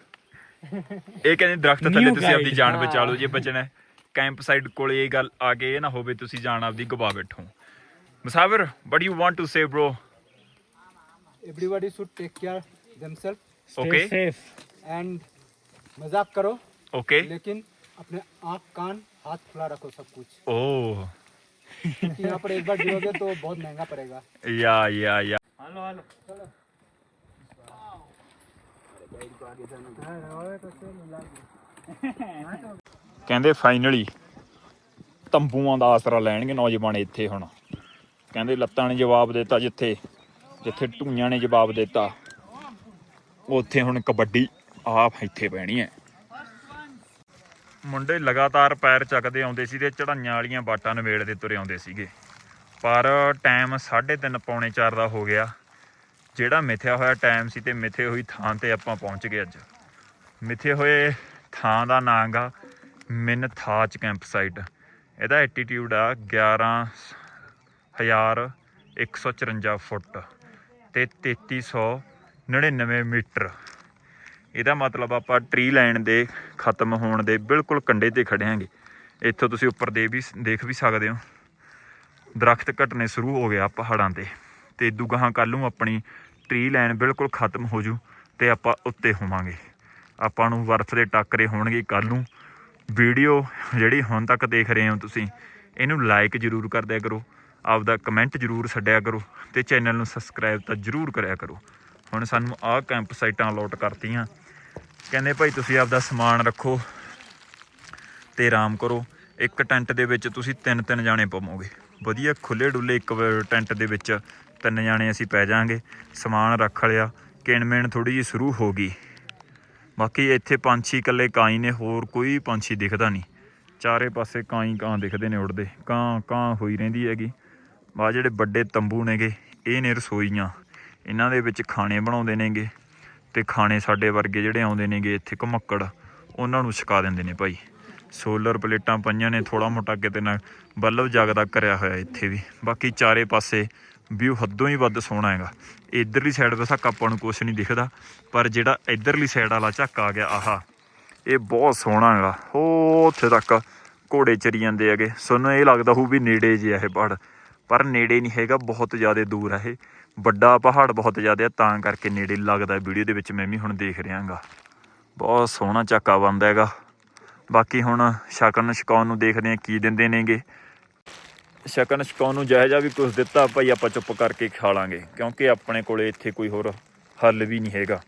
ਇਹ ਕਹਿੰਦੇ ਦਰਖਤ ਥੱਲੇ ਤੁਸੀਂ ਆਪਣੀ ਜਾਨ ਬਚਾ ਲਓ ਜੇ ਬਚਣਾ ਕੈਂਪ ਸਾਈਡ ਕੋਲੇ ਇਹ ਗੱਲ ਆ ਕੇ ਇਹ ਨਾ ਹੋਵੇ ਤੁਸੀਂ ਜਾਨ ਆਪਦੀ ਗਵਾ ਬੈਠੋ। ਮੁਸਾਵਰ what you want to say bro
Everybody should take care themselves
okay
and मजाक करो
ਓਕੇ
लेकिन अपने आँख कान हाथ खुला रखो सब कुछ
ਓ
क्योंकि यहाँ पर एक बार गिरोगे तो बहुत महंगा पड़ेगा
ਯਾ ਯਾ ਯਾ ਕਹਿੰਦੇ ਫਾਈਨਲੀ ਤੰਬੂਆਂ ਦਾ ਆਸਰਾ ਲੈਣਗੇ ਨੌਜਵਾਨ ਇੱਥੇ ਹੁਣ ਕਹਿੰਦੇ ਲੱਤਾਂ ਨੇ ਜਵਾਬ ਦਿੱਤਾ ਜਿੱਥੇ ਜਿੱਥੇ ਢੂਈਆਂ ਨੇ ਜਵਾਬ ਦਿੱਤਾ, ਉੱਥੇ ਹੁਣ ਕਬੱਡੀ ਆਪ ਇੱਥੇ ਪੈਣੀ ਹੈ। ਮੁੰਡੇ ਲਗਾਤਾਰ ਪੈਰ ਚੱਕਦੇ ਆਉਂਦੇ ਸੀ ਤੇ ਚੜਾਈਆਂ ਵਾਲੀਆਂ ਬਾਟਾਂ ਨਵੇੜਦੇ ਤੁਰੇ ਆਉਂਦੇ ਸੀਗੇ। ਪਰ ਟਾਈਮ 3:30 ਪੌਣੇ 4 ਦਾ ਹੋ ਗਿਆ। ਜਿਹੜਾ ਮਿਥਿਆ ਹੋਇਆ ਟਾਈਮ ਸੀ ਤੇ ਮਿਥੇ ਹੋਈ ਥਾਂ ਤੇ ਆਪਾਂ ਪਹੁੰਚ ਗਏ ਅੱਜ। ਮਿਥੇ ਹੋਏ ਥਾਂ ਦਾ ਨਾਂ ਗਾ ਮਿਨ ਥਾਚ ਕੈਂਪ ਸਾਈਟ ਇਹਦਾ ਐਟੀਟਿਊਡ ਆ 11154 ਫੁੱਟ। ਤੇ 3399 ਮੀਟਰ। ਇਹਦਾ ਮਤਲਬ ਆਪਾਂ ਟ੍ਰੀ ਲਾਈਨ ਦੇ ਖਤਮ ਹੋਣ ਦੇ ਬਿਲਕੁਲ ਕੰਢੇ ਤੇ ਖੜੇ ਆਂਗੇ ਇੱਥੋਂ ਤੁਸੀਂ ਉੱਪਰ ਦੇ ਵੀ ਦੇਖ ਵੀ ਸਕਦੇ ਹੋ। ਦਰਖਤ ਘਟਨੇ ਸ਼ੁਰੂ ਹੋ ਗਿਆ ਪਹਾੜਾਂ ਤੇ। ਤੇ ਇਦੂ ਗਾਹਾਂ ਕੱਲ ਨੂੰ ਆਪਣੀ ਟ੍ਰੀ ਲਾਈਨ ਬਿਲਕੁਲ ਖਤਮ ਹੋ ਜੂ ਤੇ ਆਪਾਂ ਉੱਤੇ ਹੋਵਾਂਗੇ। ਆਪਾਂ ਨੂੰ ਵਰਫ ਦੇ ਟੱਕਰੇ ਹੋਣਗੇ ਕੱਲ ਨੂੰ। ਵੀਡੀਓ ਜਿਹੜੀ ਹੁਣ ਤੱਕ ਦੇਖ ਰਹੇ ਹੋ ਤੁਸੀਂ, ਇਹਨੂੰ ਲਾਈਕ ਜਰੂਰ ਕਰ ਦਿਆ ਕਰੋ। ਆਪਦਾ ਕਮੈਂਟ ਜਰੂਰ ਛੱਡਿਆ ਕਰੋ ਤੇ ਚੈਨਲ ਨੂੰ ਸਬਸਕ੍ਰਾਈਬ ਤਾਂ ਜਰੂਰ ਕਰਿਆ ਕਰੋ। ਹੁਣ ਸਾਨੂੰ ਆਹ ਕੈਂਪ ਸਾਈਟਾਂ ਅਲੋਟ ਕਰਤੀਆਂ। ਕਹਿੰਦੇ ਭਾਈ ਤੁਸੀਂ ਆਪਦਾ ਸਮਾਨ ਰੱਖੋ ਤੇ ਆਰਾਮ ਕਰੋ। ਇੱਕ ਟੈਂਟ ਦੇ ਵਿੱਚ ਤੁਸੀਂ ਤਿੰਨ ਤਿੰਨ ਜਾਣੇ ਪਵੋਗੇ। ਵਧੀਆ ਖੁੱਲੇ ਡੁੱਲੇ ਇੱਕ ਟੈਂਟ ਦੇ ਵਿੱਚ ਤਿੰਨ ਜਾਣੇ ਅਸੀਂ ਪੈ ਜਾਾਂਗੇ। ਸਮਾਨ ਰੱਖ ਲਿਆ, ਕਿਣਮੇਣ ਥੋੜੀ ਜਿਹੀ ਸ਼ੁਰੂ ਹੋ ਗਈ। ਬਾਕੀ ਇੱਥੇ ਪੰਛੀ ਇਕੱਲੇ ਕਾਂ ਨੇ, ਹੋਰ ਕੋਈ ਪੰਛੀ ਦਿਖਦਾ ਨਹੀਂ। ਚਾਰੇ ਪਾਸੇ ਕਾਈ ਕਾਂ ਦਿਖਦੇ ਨੇ ਉੜਦੇ ਕਾਂ ਕਾਂ ਹੋਈ ਰਹਿੰਦੀ ਹੈਗੀ। ਬਾ ਜਿਹੜੇ ਵੱਡੇ ਤੰਬੂ ਨੇਗੇ, ਇਹ ਨੇ ਰਸੋਈਆਂ। ਇਹਨਾਂ ਦੇ ਵਿੱਚ ਖਾਣੇ ਬਣਾਉਂਦੇ ਨੇਗੇ ਤੇ ਖਾਣੇ ਸਾਡੇ ਵਰਗੇ ਜਿਹੜੇ ਆਉਂਦੇ ਨੇਗੇ ਇੱਥੇ ਘਮੱਕੜ, ਉਹਨਾਂ ਨੂੰ ਛਕਾ ਦਿੰਦੇ ਨੇ ਭਾਈ। ਸੋਲਰ ਪਲੇਟਾਂ ਪਈਆਂ ਨੇ ਥੋੜਾ ਮੋਟਾ ਕਿਤੇ ਨਾ ਬੱਲਬ ਜਗਦਾ ਕਰਿਆ ਹੋਇਆ ਇੱਥੇ ਵੀ। ਬਾਕੀ ਚਾਰੇ ਪਾਸੇ ਵਿਊ ਹੱਦੋਂ ਹੀ ਵੱਧ ਸੋਹਣਾ ਹੈਗਾ। ਇਧਰਲੀ ਸਾਈਡ ਬਸਕ ਆਪਾਂ ਨੂੰ ਕੁਝ ਨਹੀਂ ਦਿਖਦਾ, ਪਰ ਜਿਹੜਾ ਇਧਰਲੀ ਸਾਈਡ ਵਾਲਾ ਝੱਕ ਆ ਗਿਆ, ਆਹਾ, ਇਹ ਬਹੁਤ ਸੋਹਣਾ ਹੈਗਾ। ਹੋ, ਉੱਥੇ ਤੱਕ ਘੋੜੇ ਚਰੀ ਜਾਂਦੇ ਹੈਗੇ। ਸਾਨੂੰ ਇਹ ਲੱਗਦਾ ਹੋਊ ਵੀ ਨੇੜੇ ਜਿਹਾ ਇਹ ਪਹਾੜ। ਪਰ ਨੇੜੇ ਨਹੀਂ ਹੈਗਾ, ਬਹੁਤ ਜ਼ਿਆਦਾ ਦੂਰ ਹੈ ਇਹ। ਵੱਡਾ ਪਹਾੜ ਬਹੁਤ ਜ਼ਿਆਦਾ ਤਾਂ ਕਰਕੇ ਨੇੜੇ ਲੱਗਦਾ। ਵੀਡੀਓ ਦੇ ਵਿੱਚ ਮੈਂ ਵੀ ਹੁਣ ਦੇਖ ਰਿਹਾਗਾ। ਬਹੁਤ ਸੋਹਣਾ ਝਾਕਾ ਬਣਦਾ ਹੈਗਾ। ਬਾਕੀ ਹੁਣ ਸ਼ਕਨ ਸ਼ਕੌਨ ਨੂੰ ਦੇਖਦੇ ਆ ਕੀ ਦਿੰਦੇ ਨੇਗੇ। ਸ਼ਕਨ ਸ਼ਕੌਨ ਨੂੰ ਜਾਇਜ਼ਾ ਵੀ ਕੁਝ ਦਿੱਤਾ, ਭਾਈ ਆਪਾਂ ਚੁੱਪ ਕਰਕੇ ਖਾ ਲਾਂਗੇ। ਕਿਉਂਕਿ ਆਪਣੇ ਕੋਲੇ ਇੱਥੇ ਕੋਈ ਹੋਰ ਹੱਲ ਵੀ ਨਹੀਂ ਹੈਗਾ।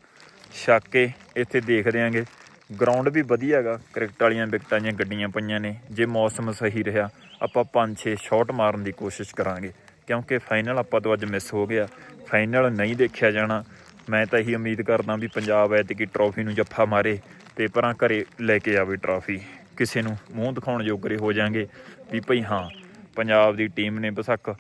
ਛੱਕ ਕੇ ਇੱਥੇ ਦੇਖਦੇ ਆਂਗੇ ਗਰਾਊਂਡ ਵੀ ਵਧੀਆ ਹੈਗਾ। ਕ੍ਰਿਕਟ ਵਾਲੀਆਂ ਵਿਕਟਾਂ ਦੀਆਂ ਗੱਡੀਆਂ ਪਈਆਂ ਨੇ। ਜੇ ਮੌਸਮ ਸਹੀ ਰਿਹਾ ਆਪਾਂ 5-6 ਸ਼ਾਟ ਮਾਰਨ ਦੀ ਕੋਸ਼ਿਸ਼ ਕਰਾਂਗੇ। ਕਿਉਂਕਿ ਫਾਈਨਲ ਆਪਾਂ ਤੋਂ ਅੱਜ ਮਿਸ ਹੋ ਗਿਆ। ਫਾਈਨਲ ਨਹੀਂ ਦੇਖਿਆ ਜਾਣਾ। ਮੈਂ ਤਾਂ ਇਹੀ ਉਮੀਦ ਕਰਦਾ ਵੀ ਪੰਜਾਬ ਐਤਕੀ ਟਰੋਫੀ ਨੂੰ ਜੱਫਾ ਮਾਰੇ ਤੇ ਪਰਾਂ ਘਰੇ ਲੈ ਕੇ ਆਵੇ ਟਰੋਫੀ ਕਿਸੇ ਨੂੰ ਮੂੰਹ ਦਿਖਾਉਣ ਜੋਗਰੇ ਹੋ ਜਾਾਂਗੇ ਵੀ ਭਈ ਹਾਂ, ਪੰਜਾਬ ਦੀ ਟੀਮ ਨੇ ਬਸਕ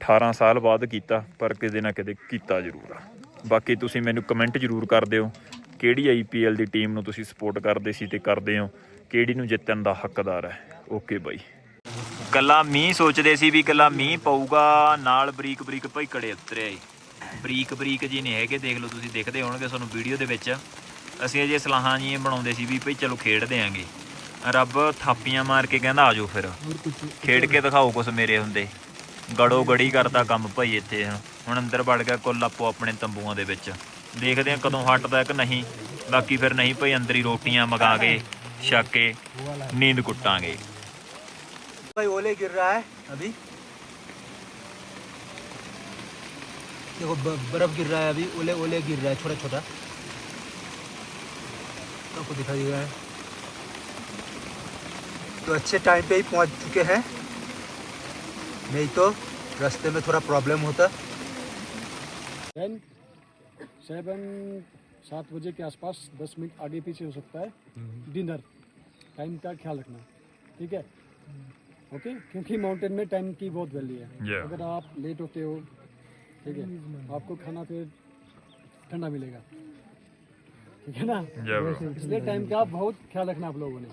18 ਸਾਲ ਬਾਅਦ ਕੀਤਾ, ਪਰ ਕਿਤੇ ਨਾ ਕਿਤੇ ਕੀਤਾ ਜ਼ਰੂਰ ਆ। ਬਾਕੀ ਤੁਸੀਂ ਮੈਨੂੰ ਕਮੈਂਟ ਜ਼ਰੂਰ ਕਰ ਦਿਓ, ਕਿਹੜੀ ਆਈਪੀਐਲ ਦੀ ਟੀਮ ਨੂੰ ਤੁਸੀਂ ਸਪੋਰਟ ਕਰਦੇ ਸੀ ਤੇ ਕਰਦੇ ਹੋ, ਕਿਹੜੀ ਨੂੰ ਜਿੱਤਣ ਦਾ ਹੱਕਦਾਰ ਹੈ। ਓਕੇ ਬਾਈ। ਕੱਲਾ ਮੀਂਹ ਸੋਚਦੇ ਸੀ ਵੀ ਕੱਲਾ ਮੀਂਹ ਪਊਗਾ, ਨਾਲ ਬਰੀਕ ਬਰੀਕ ਭਾਈ ਕੜੇ ਉਤਰੇ ਆਏ ਬਰੀਕ ਬਰੀਕ ਜੀ ਨਹੀਂ ਹੈਗੇ, ਦੇਖ ਲਓ ਤੁਸੀਂ ਦੇਖਦੇ ਹੋਣਗੇ ਤੁਹਾਨੂੰ ਵੀਡੀਓ ਦੇ ਵਿੱਚ। ਅਸੀਂ ਅਜੇ ਸਲਾਹਾਂ ਜੀ ਬਣਾਉਂਦੇ ਸੀ ਵੀ ਭਈ ਚਲੋ ਖੇਡਦੇ ਆਂਗੇ। ਰੱਬ ਥਾਪੀਆਂ ਮਾਰ ਕੇ ਕਹਿੰਦਾ ਆਜੋ ਫਿਰ। ਖੇਡ ਕੇ ਦਿਖਾਓ ਕੁਛ ਮੇਰੇ ਹੁੰਦੇ। ਗੜੋ ਗੜੀ ਕਰਦਾ ਕੰਮ ਭਾਈ ਇੱਥੇ ਹੁਣ। ਅੰਦਰ ਵੜ ਗਿਆ ਕੁੱਲ ਆਪੋ ਆਪਣੇ ਤੰਬੂਆਂ ਦੇ ਵਿੱਚ। ਦੇਖਦੇ ਆ ਕਦੋਂ ਹਟਦਾ ਕਿ ਨਹੀਂ। ਬਾਕੀ ਫਿਰ ਨਹੀਂ ਭਾਈ ਅੰਦਰ ਹੀ ਰੋਟੀਆਂ ਮਗਾ ਕੇ, ਛੱਕ ਕੇ, ਨੀਂਦ ਕੁੱਟਾਂਗੇ।
भाई ओले गिर रहा है अभी। देखो बर्फ़ गिर रहा है अभी ओले ओले गिर रहा है छोटा छोटा। आपको दिखाई दे रहा है। तो अच्छे टाइम पे ही पहुँच चुके हैं। नहीं तो रास्ते में थोड़ा प्रॉब्लम होता।
टेन सेवन सात बजे के आसपास दस मिनट आगे पीछे हो सकता है। डिनर टाइम का ख्याल रखना। ठीक है?
ओके क्योंकि माउंटेन में टाइम की बहुत वैल्यू है।
Yeah.
अगर आप लेट होते हो ठीक है आपको खाना फिर ठंडा मिलेगा। ठीक है ना?
Yeah,
इसलिए टाइम का बहुत ख्याल रखना आप लोगों ने।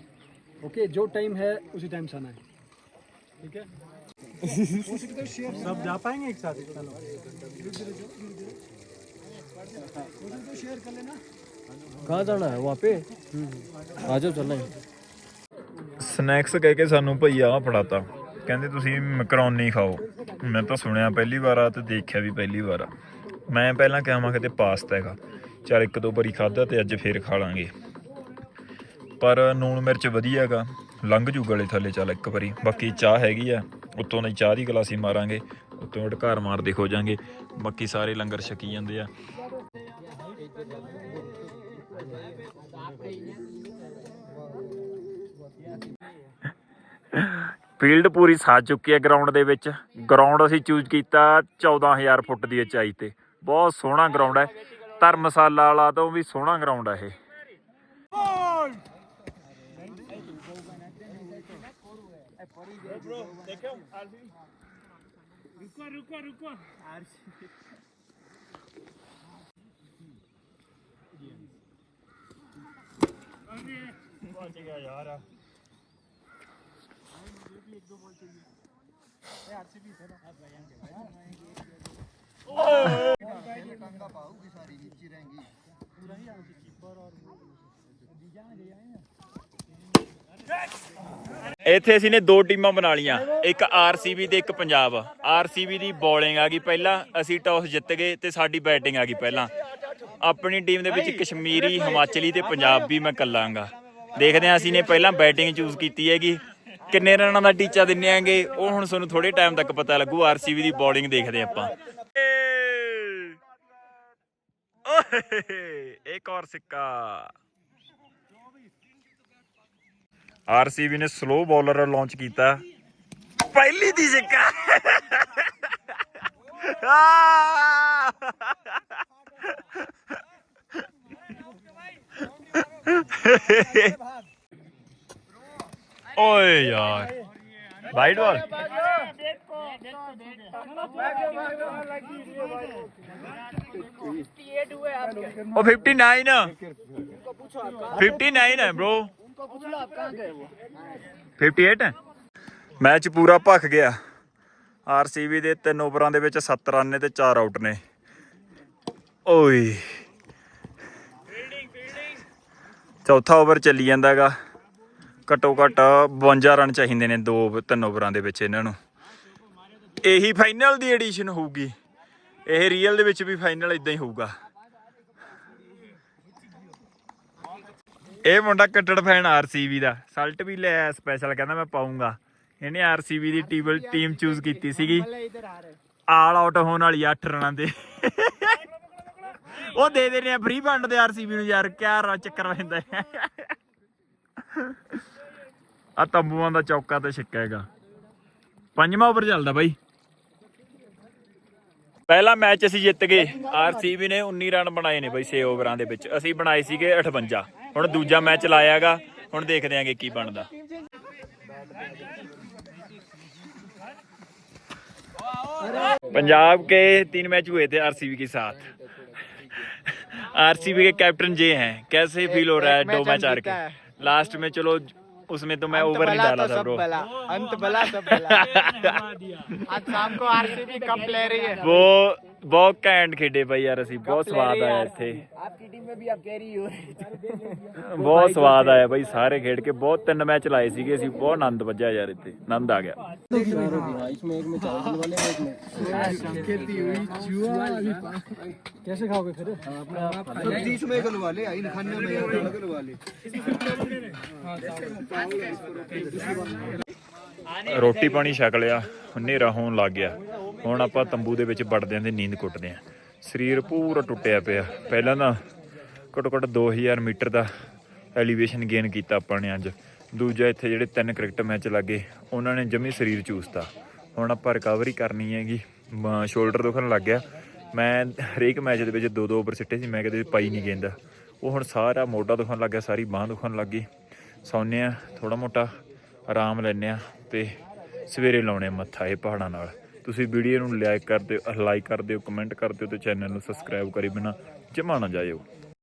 ओके जो टाइम है उसी टाइम से आना है। ठीक है?
सब जा पाएँगे एक साथ? चलो।
कहाँ जाना है? वहाँ पे? आ जाओ चलना है।
ਸਨੈਕਸ ਕਹਿ ਕੇ ਸਾਨੂੰ ਭਈਆ ਆ ਫੜਾਤਾ। ਕਹਿੰਦੇ ਤੁਸੀਂ ਮੈਕਰੋਨੀ ਖਾਓ। ਮੈਂ ਤਾਂ ਸੁਣਿਆ ਪਹਿਲੀ ਵਾਰ ਆ ਤੇ ਦੇਖਿਆ ਵੀ ਪਹਿਲੀ ਵਾਰ ਆ। ਮੈਂ ਪਹਿਲਾਂ ਕਿਹਾ ਮੈਂ ਕਿਤੇ ਪਾਸਤਾ ਹੈਗਾ। ਚਲ ਇੱਕ ਦੋ ਵਾਰੀ ਖਾਦਾ ਤੇ ਅੱਜ ਫੇਰ ਖਾ ਲਾਂਗੇ। ਪਰ ਨੂਣ ਮਿਰਚ ਵਧੀਆ ਹੈਗਾ। ਲੰਘ ਜੂ ਗਲੇ ਥੱਲੇ, ਚੱਲ ਇੱਕ ਵਾਰੀ। ਬਾਕੀ ਚਾਹ ਹੈਗੀ ਆ। ਉੱਤੋਂ ਦੀ ਚਾਹ ਦੀ ਗਲਾਸੀ ਮਾਰਾਂਗੇ। ਉੱਤੋਂ ਢਕਾਰ ਮਾਰਦੇ ਹੋ ਜਾਾਂਗੇ। ਬਾਕੀ ਸਾਰੇ ਲੰਗਰ ਛਕੀ ਜਾਂਦੇ ਆ। ਫੀਲਡ ਪੂਰੀ ਸਾਜ ਚੁੱਕੀ ਹੈ ਗਰਾਊਂਡ ਦੇ ਵਿੱਚ। ਗਰਾਊਂਡ ਅਸੀਂ ਚੂਜ਼ ਕੀਤਾ 14000 ਫੁੱਟ ਦੀ ਉਚਾਈ ਤੇ। ਬਹੁਤ ਸੋਹਣਾ ਗਰਾਊਂਡ ਹੈ। ਧਰਮਸ਼ਾਲਾ ਵਾਲਾ ਤੋਂ ਵੀ ਸੋਹਣਾ ਗਰਾਊਂਡ ਹੈ ਇਹ। ਇੱਥੇ ਅਸੀਂ ਨੇ ਦੋ ਟੀਮਾਂ ਬਣਾ ਲੀਆਂ ਇੱਕ ਆਰਸੀਬੀ ਤੇ ਇੱਕ ਪੰਜਾਬ। ਆਰਸੀਬੀ ਦੀ ਬੋਲਿੰਗ ਆ ਗਈ ਪਹਿਲਾਂ, ਅਸੀਂ ਟਾਸ ਜਿੱਤ ਗਏ ਤੇ ਸਾਡੀ ਬੈਟਿੰਗ ਆ ਗਈ ਪਹਿਲਾਂ। ਆਪਣੀ ਟੀਮ ਦੇ ਵਿੱਚ ਕਸ਼ਮੀਰੀ, ਹਿਮਾਚਲੀ ਤੇ ਪੰਜਾਬੀ ਮੈਂ ਕੱਲਾਂਗਾ ਦੇਖਦੇ ਹਾਂ ਅਸੀਂ ਨੇ ਪਹਿਲਾਂ ਬੈਟਿੰਗ ਚੂਜ਼ ਕੀਤੀ ਹੈਗੀ। ਕਿੰਨੇ ਰਨਾਂ ਦਾ ਟੀਚਾ ਦਿੰਨੇ ਆਂਗੇ? ਉਹ ਹੁਣ ਤੁਹਾਨੂੰ ਥੋੜੇ ਟਾਈਮ ਤੱਕ ਪਤਾ ਲੱਗੂ ਆਰਸੀਬੀ ਦੀ ਬੋਲਿੰਗ ਦੇਖਦੇ ਆਪਾਂ। ਓਏ ਇੱਕ ਹੋਰ ਸਿੱਕਾ। ਆਰਸੀਬੀ ਨੇ ਸਲੋ ਬੋਲਰ ਲਾਂਚ ਕੀਤਾ। ਪਹਿਲੀ ਦੀ ਸਿੱਕਾ! ਓਏ ਯਾਰ। ਵਾਈਡ ਬਾਲ ਉਹ 59 59 ਹੈ, bro 58 ਹੈ। ਮੈਚ ਪੂਰਾ ਭਖ ਗਿਆ। ਆਰਸੀਬੀ ਦੇ ਤਿੰਨ ਓਵਰਾਂ ਦੇ ਵਿੱਚ 7 ਰਨ ਨੇ ਤੇ 4 ਆਊਟ ਨੇ। ਓਏ। ਚੌਥਾ ਓਵਰ ਚੱਲੀ ਜਾਂਦਾਗਾ। ਘੱਟੋ ਘੱਟ 52 ਰਨ ਚਾਹੀਦੇ ਨੇ ਦੋ, ਤਿੰਨ ਓਵਰਾਂ ਦੇ ਵਿੱਚ ਇਹਨਾਂ ਨੂੰ। ਇਹੀ ਫਾਈਨਲ ਦੀ ਐਡੀਸ਼ਨ ਹੋਊਗੀ। ਇਹ ਰੀਅਲ ਦੇ ਵਿੱਚ ਵੀ ਫਾਈਨਲ ਇਦਾਂ ਹੀ ਹੋਊਗਾ। ਇਹ ਮੁੰਡਾ ਕੱਟੜ ਫੈਨ ਆਰਸੀਬੀ ਦਾ। ਸਲਟ ਵੀ ਲੈ ਆਇਆ ਸਪੈਸ਼ਲ ਕਹਿੰਦਾ ਮੈਂ ਪਾਉਂਗਾ ਇਹਨੇ ਆਰਸੀਬੀ ਦੀ ਟੀਮ ਟੀਮ ਚੂਜ਼ ਕੀਤੀ ਸੀਗੀ। ਆਲ ਆਊਟ ਹੋਣ ਵਾਲੀ 8 ਰਨਾਂ ਦੇ। ਉਹ ਦੇ ਦੇਣੇ ਆ ਫ੍ਰੀ ਫੰਡ ਦੇ ਆਰਸੀਬੀ ਨੂੰ ਯਾਰ, ਕਿਆ ਚੱਕਰ ਪੈਂਦਾ। ਆ ਤੰਬੂਆਂ ਦਾ ਚੌਕਾ ਤੇ ਛਿੱਕਾ ਹੈਗਾ ਪੰਜਵਾਂ ਓਵਰ ਚੱਲਦਾ ਬਾਈ ਪਹਿਲਾ ਮੈਚ ਅਸੀਂ ਜਿੱਤ ਗਏ ਆਰਸੀਬੀ ਨੇ 19 ਰਨ ਬਣਾਏ ਨੇ ਬਾਈ 6 ਓਵਰਾਂ ਦੇ ਵਿੱਚ ਅਸੀਂ ਬਣਾਏ ਸੀਗੇ 58 ਹੁਣ ਦੂਜਾ ਮੈਚ ਲਾਇਆਗਾ ਹੁਣ ਦੇਖਦੇ ਆਂਗੇ ਕੀ ਬਣਦਾ पंजाब के तीन मैच हुए थे आरसीबी के साथ आरसीबी के कैप्टन जे हैं कैसे फील हो रहा है दो मैच हार के लास्ट में चलो उसमें तो मैं ओवर नहीं डाला था ब्रो
अंत भला सब भला आज शाम को आरसीबी कप ले रही है
वो ਬਹੁਤ ਘੈਂਟ ਖੇਡੇ ਬਾਈ ਯਾਰ ਅਸੀਂ ਬਹੁਤ ਸਵਾਦ ਆਇਆ ਇੱਥੇ
आपकी टीम में भी अब कैरी हो
ਬਹੁਤ ਸਵਾਦ ਆਇਆ ਬਾਈ ਸਾਰੇ ਖੇਡ ਕੇ ਬਹੁਤ ਤਿੰਨ ਮੈਚ ਲਾਏ ਸੀਗੇ ਅਸੀਂ ਬਹੁਤ ਆਨੰਦ ਵੱਜਿਆ ਯਾਰ ਇੱਥੇ ਆਨੰਦ ਆ ਗਿਆ
इसमें एक में चावल वाले एक में
कैसे खाओगे फिर
बीच में गलवा ले इन खाने में गलवा ले
ਰੋਟੀ ਪਾਣੀ ਛਕ ਲਿਆ, ਹਨੇਰਾ ਹੋਣ ਲੱਗ ਗਿਆ। ਹੁਣ ਆਪਾਂ ਤੰਬੂ ਦੇ ਵਿੱਚ ਵੜਦੇ ਵੜਦਿਆਂ ਦੇ ਨੀਂਦ ਕੁੱਟਦੇ ਆਂ। ਸਰੀਰ ਪੂਰਾ ਟੁੱਟਿਆ ਪਿਆ। ਪਹਿਲਾਂ ਤਾਂ ਘੱਟੋ ਘੱਟ 2000 ਮੀਟਰ ਦਾ ਐਲੀਵੇਸ਼ਨ ਗੇਨ ਕੀਤਾ ਆਪਾਂ ਨੇ ਅੱਜ। ਦੂਜਾ ਇੱਥੇ ਜਿਹੜੇ ਤਿੰਨ ਕ੍ਰਿਕਟ ਮੈਚ ਲੱਗੇ, ਉਹਨਾਂ ਨੇ ਜਮੀ ਸਰੀਰ ਚੂਸਤਾ। ਹੁਣ ਆਪਾਂ ਰਿਕਵਰੀ ਕਰਨੀ ਹੈਗੀ ਸ਼ੋਲਡਰ ਦੁਖਣ ਲੱਗ ਗਿਆ। ਮੈਂ ਹਰੇਕ ਮੈਚ ਦੇ ਵਿੱਚ ਦੋ ਦੋ ਓਵਰ ਸਿੱਟੇ ਸੀ, ਮੈਂ ਕਦੇ ਪਾਈ ਨਹੀਂ ਗੇਂਦਾ। ਉਹ ਹੁਣ ਸਾਰਾ ਮੋਢਾ ਦੁਖਣ ਲੱਗ ਗਿਆ, ਸਾਰੀ ਬਾਹ ਦੁਖਣ ਲੱਗ ਗਈ। ਸੌਂਦੇ ਆ ਥੋੜਾ ਮੋਟਾ ਆਰਾਮ ਲੈਂਦੇ ਆ। ਤੇ ਸਵੇਰੇ ਲਾਉਣੇ ਮੱਥਾ ਇਹ ਪਹਾੜਾਂ ਨਾਲ। ਤੁਸੀਂ ਵੀਡੀਓ ਨੂੰ ਲਾਈਕ ਕਰ ਦਿਓ ਲਾਈਕ ਕਰ ਦਿਓ ਕਮੈਂਟ ਕਰ ਦਿਓ ਤੇ ਚੈਨਲ ਨੂੰ ਸਬਸਕ੍ਰਾਈਬ ਕਰੀ ਬਿਨਾ ਜਮਾ ਨਾ ਜਾਇਓ।